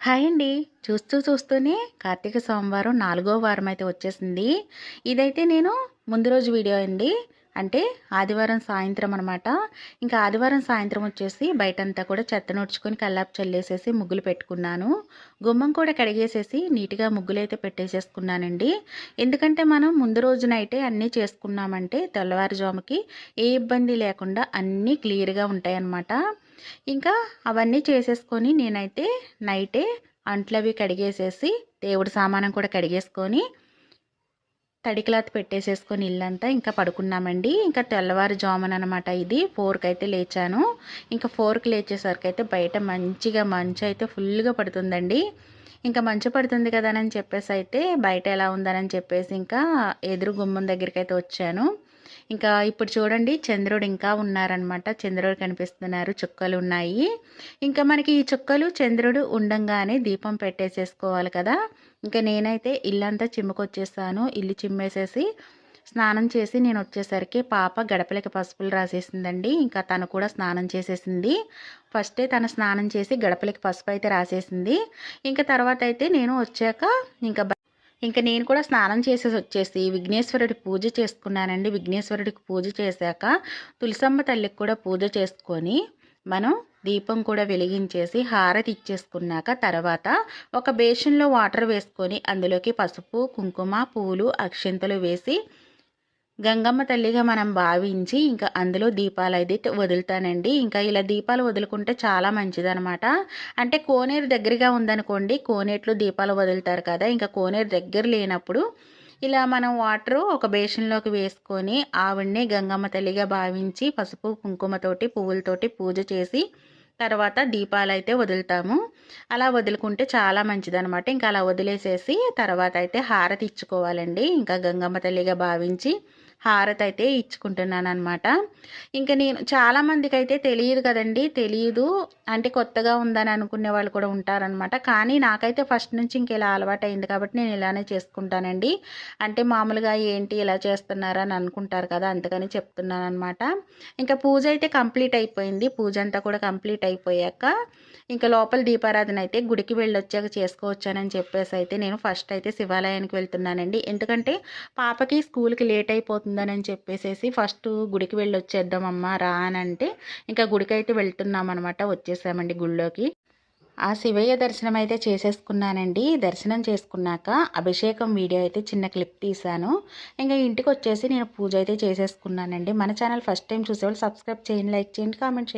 Hi అండి. చూస్తూ చూస్తూనే కార్తీక సోమవారం నాలుగో వారం అయితే వచ్చేసింది. ఇదైతే నేను ముందు రోజు వీడియో అండి. అంటే ఆదివారం సాయంత్రం అనమాట ఇంకా ఆదివారం సాయంత్రం వచ్చేసి బయటంతా కూడా చెత్త నోడ్చుకొని కల్లాపు చల్లేసేసి ముగ్గులు పెట్టుకున్నాను. గుమ్మం కూడా కడిగేసేసి నీట్గా ముగ్గులు అయితే పెట్టేసేసుకున్నానండి. ఎందుకంటే మనం ముందు రోజునైతే అన్నీ చేసుకున్నామంటే తెల్లవారుజాముకి ఏ ఇబ్బంది లేకుండా అన్నీ క్లియర్గా ఉంటాయన్నమాట. ఇంకా అవన్నీ చేసేసుకొని నేనైతే నైటే అంట్లవి కడిగేసేసి దేవుడి సామానం కూడా కడిగేసుకొని తడి క్లాత్ పెట్టేసేసుకొని ఇల్లంతా ఇంకా పడుకున్నామండి. ఇంకా తెల్లవారుజామున అనమాట ఇది. ఫోర్కి అయితే లేచాను. ఇంకా ఫోర్కి లేచేసరికి అయితే బయట మంచిగా మంచు అయితే ఫుల్గా పడుతుందండి. ఇంకా మంచు పడుతుంది కదా అని చెప్పేసి అయితే బయట ఎలా ఉందని చెప్పేసి ఇంకా ఎదురు గుమ్మం దగ్గరికి అయితే వచ్చాను. ఇంకా ఇప్పుడు చూడండి చంద్రుడు ఇంకా ఉన్నారనమాట చంద్రుడు కనిపిస్తున్నారు చుక్కలు ఉన్నాయి. ఇంకా మనకి ఈ చుక్కలు చంద్రుడు ఉండంగానే దీపం పెట్టేసేసుకోవాలి కదా. ఇంకా నేనైతే ఇల్లంతా చిమ్ముకొచ్చేసాను. ఇల్లు చిమ్మేసేసి స్నానం చేసి నేను వచ్చేసరికి పాప గడపలకి పసుపులు రాసేసిందండి. ఇంకా తను కూడా స్నానం చేసేసింది. ఫస్టే తను స్నానం చేసి గడపలకి పసుపు అయితే రాసేసింది. ఇంకా తర్వాత అయితే నేను వచ్చాక ఇంకా ఇంకా నేను కూడా స్నానం చేసేసి వచ్చేసి విఘ్నేశ్వరుడి పూజ చేసుకున్నానండి. విఘ్నేశ్వరుడికి పూజ చేశాక తులసమ్మ తల్లికి కూడా పూజ చేసుకొని మనం దీపం కూడా వెలిగించేసి హారతి ఇచ్చేసుకున్నాక తర్వాత ఒక బేషన్లో వాటర్ వేసుకొని అందులోకి పసుపు కుంకుమ పూలు అక్షింతలు వేసి గంగమ్మ తల్లిగా మనం భావించి ఇంకా అందులో దీపాలు అయితే వదులుతానండి. ఇంకా ఇలా దీపాలు వదులుకుంటే చాలా మంచిదనమాట అంటే కోనేరు దగ్గరగా ఉందనుకోండి కోనేట్లో దీపాలు వదులుతారు కదా ఇంకా కోనేరు దగ్గర లేనప్పుడు ఇలా మనం వాటర్ ఒక బేషన్లోకి వేసుకొని ఆవిడ్ని గంగమ్మ తల్లిగా భావించి పసుపు కుంకుమతోటి పువ్వులతోటి పూజ చేసి తర్వాత దీపాలు అయితే వదులుతాము. అలా వదులుకుంటే చాలా మంచిదనమాట ఇంకా అలా వదిలేసేసి తర్వాత అయితే హారతి ఇచ్చుకోవాలండి. ఇంకా గంగమ్మ తల్లిగా భావించి హారతి అయితే ఇచ్చుకుంటున్నాను అనమాట ఇంకా నేను చాలామందికి అయితే తెలియదు కదండి తెలియదు అంటే కొత్తగా ఉందని అనుకునే వాళ్ళు కూడా ఉంటారనమాట కానీ నాకైతే ఫస్ట్ నుంచి ఇంక ఇలా అలవాటు అయింది కాబట్టి నేను ఇలానే చేసుకుంటానండి. అంటే మామూలుగా ఏంటి ఇలా చేస్తున్నారని అనుకుంటారు కదా అందుకని చెప్తున్నాను అనమాట ఇంకా పూజ అయితే కంప్లీట్ అయిపోయింది. పూజ అంతా కూడా కంప్లీట్ అయిపోయాక ఇంకా లోపల దీపారాధన అయితే గుడికి వెళ్ళొచ్చాక చేసుకోవచ్చానని చెప్పేసి అయితే నేను ఫస్ట్ అయితే శివాలయానికి వెళ్తున్నానండి. ఎందుకంటే పాపకి స్కూల్కి లేట్ అయిపోతుందని చెప్పేసి ఫస్ట్ గుడికి వెళ్ళి వచ్చేద్దామమ్మా రా అని అంటే ఇంకా గుడికి అయితే వెళ్తున్నాం అనమాట వచ్చేసామండి గుళ్ళోకి. ఆ శివయ్య దర్శనం అయితే చేసేసుకున్నానండి. దర్శనం చేసుకున్నాక అభిషేకం వీడియో అయితే చిన్న క్లిప్ తీశాను. ఇంకా ఇంటికి వచ్చేసి నేను పూజ అయితే చేసేసుకున్నానండి. మన ఛానల్ ఫస్ట్ టైం చూసేవాళ్ళు సబ్స్క్రైబ్ చేయండి లైక్ చేయండి కామెంట్ చేయండి.